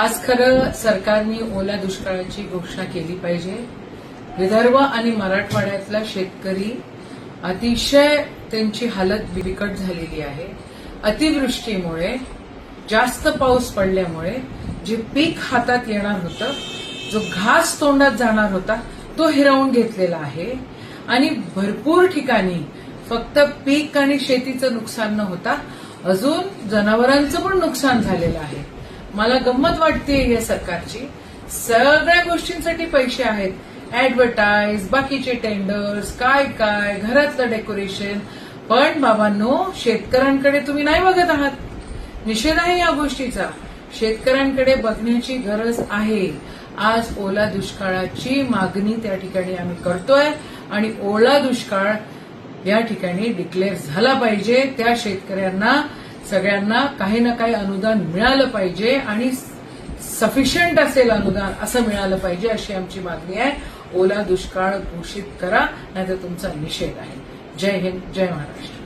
आज खरं सरकारने ओल्या दुष्काळाची घोषणा केली पाहिजे. विदर्भ आणि मराठवाड्यातला शेतकरी अतिशय त्यांची हालत बिकट झालेली आहे. अतिवृष्टीमुळे जास्त पाऊस पडल्यामुळे जे पीक हातात येणार होतं जो घास तोंडात जाणार होता तो हिरावून घेतलेला आहे. आणि भरपूर ठिकाणी फक्त पीक आणि शेतीचं नुकसान न होता अजून जनावरांचं पण नुकसान झालेलं आहे. मला गंमत वाटते या सरकारची. सगळ्या गोष्टींसाठी पैसे आहेत. ऍडव्हर्टाईज बाकीचे टेंडर्स काय काय घरातलं डेकोरेशन पण बाबांनो शेतकऱ्यांकडे तुम्ही नाही बघत आहात. निषेध आहे या गोष्टीचा. शेतकऱ्यांकडे बघण्याची गरज आहे. आज ओला दुष्काळाची मागणी त्या ठिकाणी आम्ही करतोय आणि ओला दुष्काळ या ठिकाणी डिक्लेअर झाला पाहिजे. त्या शेतकऱ्यांना सगळ्यांना काही ना काही अनुदान मिळालं पाहिजे आणि सफिशियंट असेल अनुदान असं मिळालं पाहिजे अशी आमची मागणी आहे. ओला दुष्काळ घोषित करा नाहीतर तुमचा निषेध आहे. जय हिंद जय महाराष्ट्र.